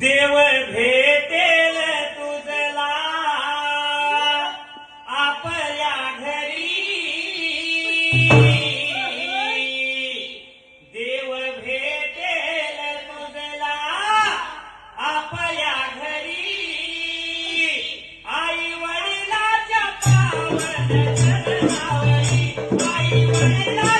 देव भेटेल तुझला आपल्या घरी. देव भेटेल तुझला आपल्या घरी. आई वडिलाच्या पावन आई वडिला